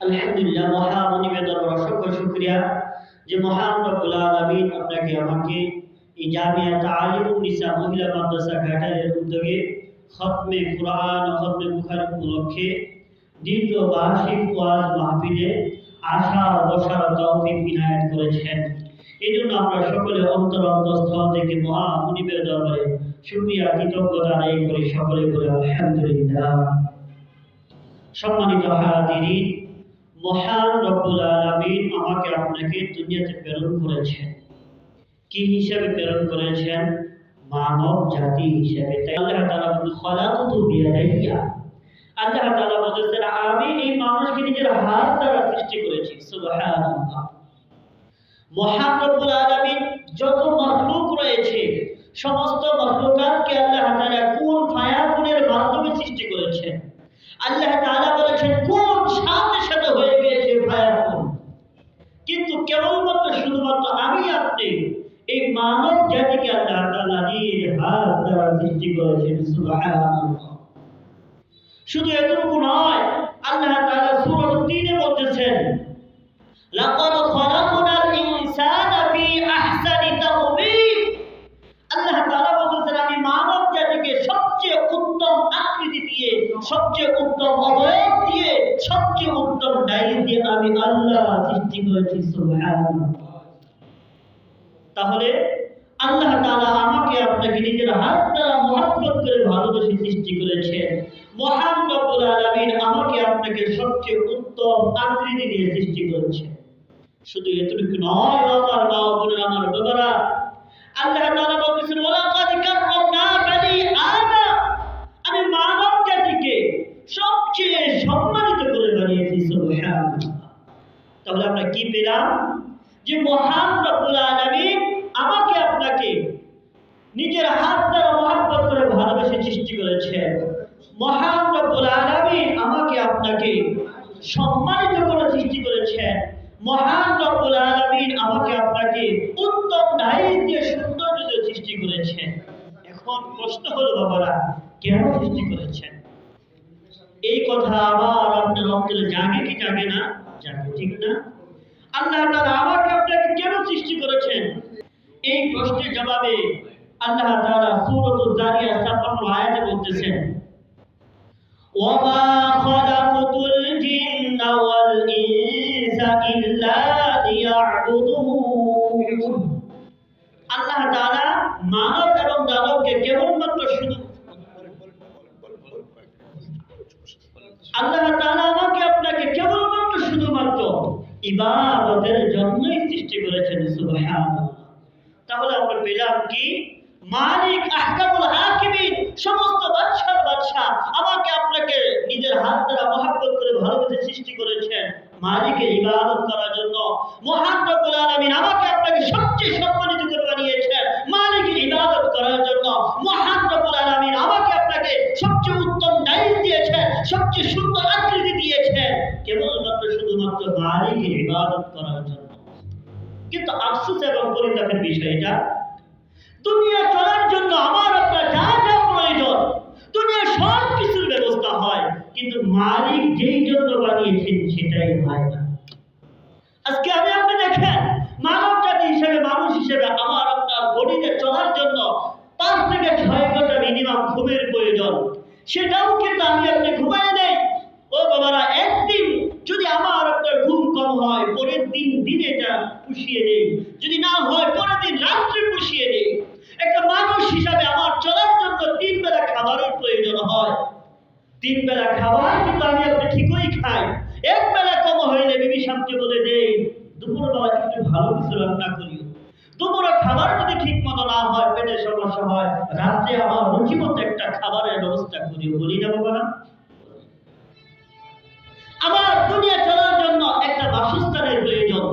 আলহামদুলিল্লাহ মহামনিবের দরবার অসংখ্য শুকরিয়া যে আলামিন আপনাকে, আমাকে এই নিসা মহিলা মাদ্রাসা ঘাটালের উদ্যোগে খতমে কোরআন খতমে উপলক্ষে দীর্ঘ বার্ষিক ওয়াজ মাহফিলে ইনায়াত করেছেন। এই জন্য আমরা সকলে অন্তর অন্তঃস্থল থেকে মহামনিবের দরবারে শুকরিয়া, কৃতজ্ঞতা আদায় করি সকলে বলে আলহামদুলিল্লাহ। সম্মানিত হাজিরিন মহান রব্বুল আলামিন আমাকে আপনাকে দুনিয়াতে প্রেরণ করেছেন। কি হিসাবে প্রেরণ করেছেন? মানব জাতি হিসেবে। তাই আল্লাহ খলাকতু বিয়াদাইয়া। আল্লাহ বলেছেন আমি এই মানুষকে নিজের হাত দ্বারা সৃষ্টি করেছি। মহান রব্বুল যত রয়েছে, সমস্ত মাখলুকাতকে আল্লাহ কোন ফায়াকুনের মাধ্যমে সৃষ্টি করেছেন। আল্লাহ তাআলা বলেছেন, কোন আল্লাহ হাত দ্বারা সৃষ্টি করেছেন শুধু এতটুকু নয়, আল্লাহ তাআলা সূরা 3 এ বলতেছেন, লাকাদ খলাকনাল ইনসানা ফি আহসানি তাকওয়িম। আল্লাহ তাআলা বলতেছেন, আমি মানব জাতিকে সবচেয়ে উত্তম আকৃতি দিয়ে, সবচেয়ে উত্তম অবয়ব দিয়ে, সবচেয়ে উত্তম ডাইন দিয়ে আমি আল্লাহ সৃষ্টি করেছি, সুবহানাল্লাহ। তাহলে আল্লাহ তাআলা আমাকে আপনাকে নিজের হাত দ্বারা মহব্বত করে ভালোবেসে সৃষ্টি করেছেন মহান রব্বুল আলামিন আমাকে আপনাকে সবচেয়ে উত্তম আকৃতি দিয়ে সৃষ্টি করেছেন শুধু এতটুকু নয় আমার মা বোনেরা, আমার বাবারা। আল্লাহ তাআলা বলতেছেন, ওয়ালাকাদ কাররামনা বানি আদম। আমি মানব জাতিকে সবচেয়ে সম্মানিত করে বানিয়েছি, সুবহানাল্লাহ। তাহলে আমরা কি পেলাম? যে মহান রব্বুল আলামিন আমাকে আপনাকে নিজের হাত দ্বারা মহব্বত করে ভালোবেসে সৃষ্টি করেছেন মহান রব্বুল আলামিন আমাকে আপনাকে সম্মানিত করে সৃষ্টি করেছেন মহান রব্বুল আলামিন আমাকে আপনাকে উত্তম ঢাই দিয়ে সৌন্দর্য দিয়ে সৃষ্টি করেছেন এখন প্রশ্ন হলো, বাবারা, কেন সৃষ্টি করেছেন এই কথা আবার আপনার অন্তরে জাগে কি জাগে না? জাগে ঠিক না। আল্লাহ তাআলা আমাকে আপনাকে কেন সৃষ্টি করেছেন? এই প্রশ্নের জবাবে আল্লাহ তাআলা সূরাতুল জারিয়া 56 আয়াতে বলতেছেন ওয়ামা খালাকুতুল জিন্না ওয়াল ইনসা ইল্লা লিয়াবুদুন আল্লাহ তাআলা মানব এবং দানবকে কেবলমাত্র শুধু আল্লাহ তাআলা আমাকে আপনাকে কেবলমাত্র শুধুমাত্র ইবাদতের জন্যই সৃষ্টি করেছেন, সুবহানাল্লাহ। তাহলে আমরা পেলাম কি? মালিক, আহকামুল হাকিমিন, সমস্ত বাদশার বাদশা আমাকে আপনাকে নিজের হাত দ্বারা মহাব্বত করে ভালোবেসে সৃষ্টি করেছেন। মালিকের ইবাদত করার জন্য মহান রব্বুল আলামিন আমাকে আপনাকে সবচেয়ে সম্মানিত করে বানিয়েছেন। মালিকের ইবাদত করার জন্য মহান রব্বুল আলামিন আমাকে আপনাকে সবচেয়ে উত্তম ডাইন দিয়েছেন, সবচেয়ে সুন্দর আকৃতি দিয়েছেন। কেবলমাত্র শুধুমাত্র মালিকের ইবাদত করার জন্য। কিন্তু আফসোস এবং পরিতাপের বিষয়টা দুনিয়া চলার জন্য আমার আপনার যা যা প্রয়োজন দুনিয়া সব কিছুর ব্যবস্থা হয়, কিন্তু মালিক যেই জন্য বানিয়েছেন সেটাই হয় না। আজকে আমি আপনি দেখেন মানব জাতি হিসেবে, মানুষ হিসেবে আমার আপনার বডিতে চলার জন্য পাঁচ থেকে ছয় ঘণ্টা মিনিমাম ঘুমের প্রয়োজন। সেটাও কিন্তু আমি আপনি ঘুমাই নেই। ও বাবারা একদিন যদি আমার আপনার ঘুম কম হয় পরের দিন দিন এটা পুষিয়ে নেই। যদি না হয় পরের দিন রাত্রে পুষিয়ে নেই। একটা মানুষ হিসাবে আমার চলার জন্য তিন বেলা খাবারের প্রয়োজন হয়। তিন বেলা খাবার কিন্তু আমি আপনি ঠিকই খাই। এক বেলা কম হইলে বিবি সামকে বলে দেই দুপুর বেলা একটু ভালো কিছু রান্না করিও দুপুরে খাবার যদি ঠিক মতো না হয়, পেটের সমস্যা হয়, রাত্রে আমার রুচিমতো একটা খাবারের ব্যবস্থা করিও বলি না বাবা আমার দুনিয়া প্রয়োজন।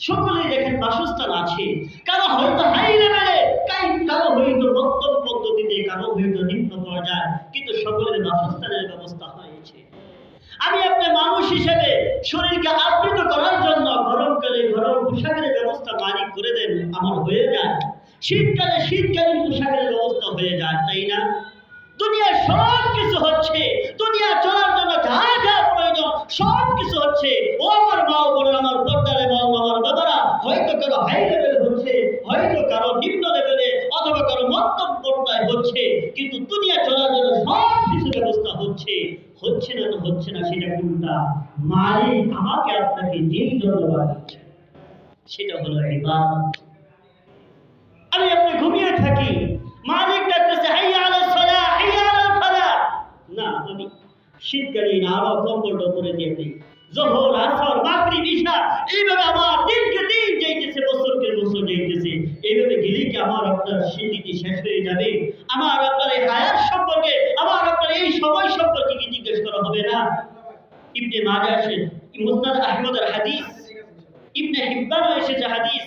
সকলেই দেখেন বাসস্থান আছে। কারও হয়তো হাই লেভেলে কারও হয়তো মধ্যম পদ্ধতিতে, কারও হয়তো নিম্ন পর্যায়ে। কিন্তু সকলের বাসস্থানের ব্যবস্থা হয়েছে। আমি আপনি মানুষ হিসেবে শরীরকে আবৃত করার জন্য গরমকালে গরম পোশাকের ব্যবস্থা মালিক করে দেন, আমার হয়ে যায়। শীতকালে শীতকালীন পোশাকের ব্যবস্থা হয়ে যায়, তাই না? দুনিয়ার সব কিছু হচ্ছে। দুনিয়া সব কিছু হচ্ছে ও আমার মা বলে আমার পর্দারে মা আমার বাবারা হয়তো কারও হাই লেভেলে হচ্ছে, হয়তো কারও নিম্ন লেভেলে অথবা কারও মধ্যম পর্দায় হচ্ছে, কিন্তু দুনিয়া চলার জন্য সব কিছু ব্যবস্থা হচ্ছে। হচ্ছে না তো হচ্ছে না, সেটা কোনটা মালিক আমাকে আপনাকে যেই জন্য বানিয়েছে সেটা হলো ইবাদত। আমি আপনি ঘুমিয়ে থাকি, মালিক ডাকতেছে, হাইয়া আলাস সালাহ, হাইয়া আলাল ফালাহ না, আমি শীতকালীন আরও কম্বল করে দিয়ে দিই। জোহর আসর মাগরিব ঈশা এইভাবে আমার দিনকে দিন যাইতেছে, বছরকে বছর যাইতেছে। এইভাবে কি আমার আপনার শেষ হয়ে যাবে? আমার আপনার এই হায়াত সম্পর্কে, আমার আপনার এই সময় সম্পর্কে কি জিজ্ঞেস করা হবে না? ইবনে আছে মুসনাদ আহমদের হাদিস। ইবনে হিব্বানও এসেছে হাদিস।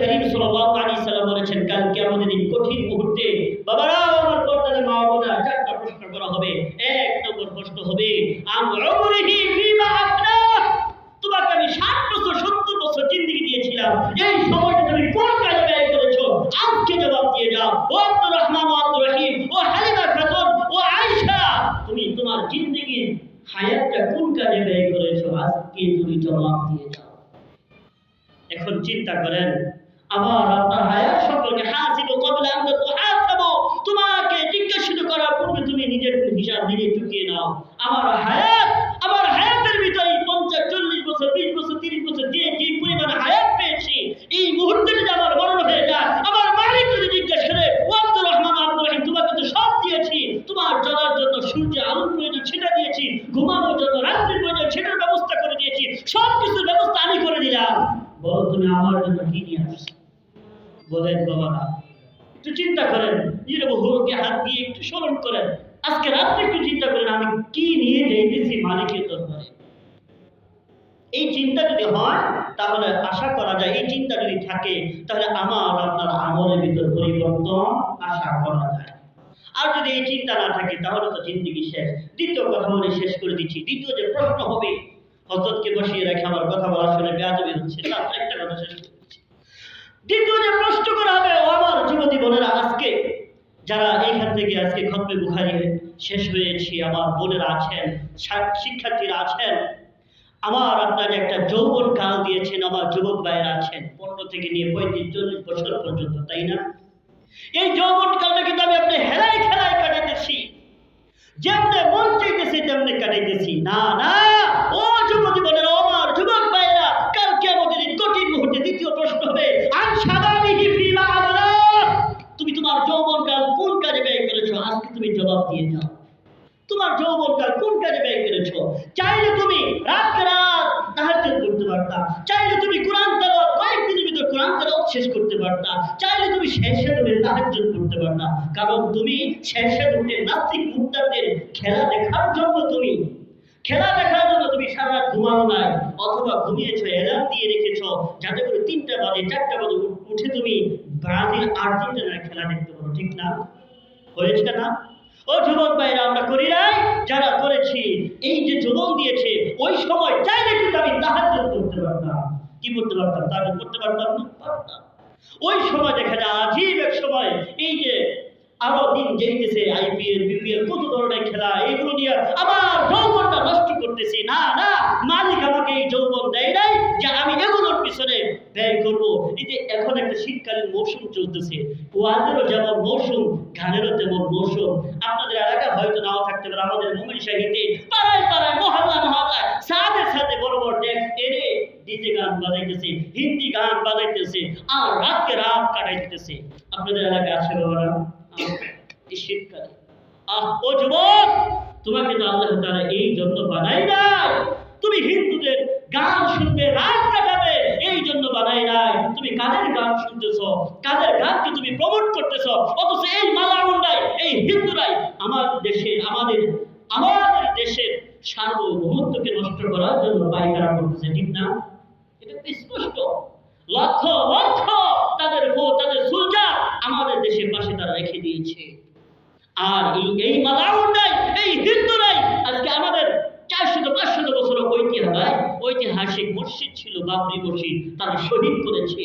করিম সাল্লাল্লাহু আলাইহি সাল্লাম বলেছেন, কাল কিয়ামতের দিন কঠিন মুহূর্তে বাবারা আমার পর্দারে মা বোনেরা চারটা প্রশ্ন করা হবে এক নম্বর প্রশ্ন হবে আম উমরিহি ফিমা আফনা তোমাকে আমি 60 বছর 70 বছর জিন্দেগি দিয়েছিলাম এই সময়টা তুমি কোন কাজে ব্যয় করেছ আজকে জবাব দিয়ে যাও ও আব্দুর রহমান ও আব্দুর রহিম ও হালিমা খাতুন ও আয়েশা তুমি তোমার জিন্দেগির হায়াতটা কোন কাজে ব্যয় করেছ? আজকে তুমি জবাব দিয়ে যাও এখন চিন্তা করেন, আমার আপনার হায়াত সম্পর্কে হাসিব, কবলে আমরা তো হাসাবো তোমাকে জিজ্ঞাসিত করার পূর্বে তুমি নিজের হিসাব নিজে চুকিয়ে নাও। আমার হায়াত, আমার হায়াতের ভিতরে পঞ্চাশ, চল্লিশ বছর, বিশ বছর, তিরিশ বছর, যে যে পরিমাণ হায়াত পেয়েছি এই মুহূর্তে যদি আমার মরণ হয়ে যায় আমার মালিক যদি জিজ্ঞেস করে ও আব্দুর রহমান আব্দুর রহিম তোমাকে তো সব দিয়েছি তোমার চলার জন্য সূর্যে আলোর প্রয়োজন সেটা দিয়েছি ঘুমানোর জন্য রাত্রির প্রয়োজন সেটার ব্যবস্থা করে দিয়েছি সব কিছুর ব্যবস্থা আমি করে দিলাম বলো তুমি আমার জন্য কি নিয়ে আসছো বলেন বাবারা, একটু চিন্তা করেন। নিজের বহুকে হাত দিয়ে একটু স্মরণ করেন। আজকে রাত্রে একটু চিন্তা করেন, আমি কি নিয়ে যাইতেছি মালিকের দরবারে? এই চিন্তা যদি হয়, তাহলে আশা করা যায়, এই চিন্তা যদি থাকে, তাহলে আমার আপনার আমলের ভিতর পরিবর্তন আশা করা যায়। আর যদি এই চিন্তা না থাকে, তাহলে তো জিন্দগি শেষ। দ্বিতীয় কথা বলে শেষ করে দিচ্ছি। দ্বিতীয় যে প্রশ্ন হবে হজরতকে বসিয়ে রেখে আমার কথা বলা শুনে বেয়াদবি হচ্ছে। একটা কথা শেষ যে প্রশ্ন করা হবে, ও আমার যুবতী বোনেরা, আজকে যারা এইখান থেকে আজকে খতমে বুখারি শেষ হয়েছি, আমার বোনেরা আছেন শিক্ষার্থীরা আছেন, আমার আপনাকে একটা যৌবন কাল দিয়েছেন, আমার যুবক ভাইয়েরা আছেন, পনেরো থেকে নিয়ে পঁয়ত্রিশ, চল্লিশ বছর পর্যন্ত, তাই না? এই যৌবন কালটা কিন্তু আমি আপনি হেলাই খেলায় কাটাইতেছি। যেমনে মন চাইতেছি, তেমনি কাটাইতেছি। না না, ও যুবতী বোনের শেষ করতে পারতা চাইলে তুমি শেষে উঠে তাহাজ্জুদ করতে পারতা কারণ তুমি শেষে উঠে নাস্তিক মুক্তাদের খেলা দেখার জন্য তুমি খেলা দেখার জন্য তুমি সারা ঘুমানো নাই, অথবা ঘুমিয়েছো অ্যালার্ম দিয়ে রেখেছো, যাতে করে তিনটা বাজে, চারটা বাজে উঠে তুমি ব্রাজিল আর্জেন্টিনার খেলা দেখতে পারো। ঠিক না? হয়েছে না? ও যুবক ভাইরা, আমরা করি নাই? যারা করেছি, এই যে যুবক দিয়েছে, ওই সময় চাইলে কিন্তু আমি তাহাজ্জুদ করতে পারতাম কি করতে পারতাম? তাহাজ্জুদ করতে পারতাম না, পারতাম। ওই সময় দেখা যায়, আজীব এক সময় এই যে আরও দিন যেতেছে আইপিএল বিপিএল কত ধরনের খেলা এইগুলো নিয়ে আমার যৌবনটা নষ্ট করতেছি। না না, মালিক আমাকে এই যৌবন দেয় নাই যে আমি এগুলোর পিছনে ব্যয় করব। এই যে এখন একটা শীতকালীন মৌসুম চলতেছে, ওয়াদেরও যেমন মৌসুম, গানেরও তেমন মৌসুম। আপনাদের এলাকা হয়তো নাও থাকতে পারে, আমাদের মোমিন শাহিতে পাড়ায় পাড়ায়, মহল্লা মহল্লায় সাথে সাথে বড় বড় ডেক্স এনে ডিজে গান বাজাইতেছে, হিন্দি গান বাজাইতেছে, আর রাতকে রাত কাটাইতেছে। আপনাদের এলাকায় আছে বাবারা? শীতকালে। আহ, ও যুবক, তোমাকে তো আল্লাহ তাআলা এই জন্য বানাই নাই। তুমি হিন্দুদের গান শুনবে, রাত কাটাবে, এই জন্য বানাই নাই। তুমি কাদের গান শুনতেছো? কাদের গানকে তুমি প্রমোট করতেছো? অথচ এই মালাউন্ডাই এই হিন্দুরাই আমার দেশে, আমাদের আমাদের দেশের সার্বভৌমত্বকে নষ্ট করার জন্য পায়খানা করতেছে, ঠিক না? এটা স্পষ্ট। লক্ষ লক্ষ তাদের ভোট তাদের সোলজার আমাদের দেশের পাশে তারা রেখে দিয়েছে। আর এই নাই এই হিন্দুরাই আজকে আমাদের চারশত, পাঁচশত বছর ঐতিহাসিক ঐতিহাসিক মসজিদ ছিল বাবরি মসজিদ, তারা শহীদ করেছে।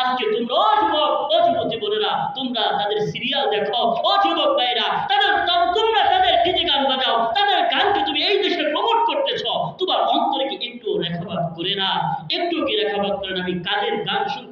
আজকে তোমরা যুবক ও যুবতী বোনেরা তোমরা তাদের সিরিয়াল দেখো ও যুবক ভাইরা তাদের তোমরা তাদের ডিজে গান বাজাও, তাদের গানকে তুমি এই দেশে প্রমোট করতেছ। তোমার অন্তরে কি একটু রেখাপাত করে না? একটু কি রেখাপাত করে না? আমি কাদের গান শুনতেছি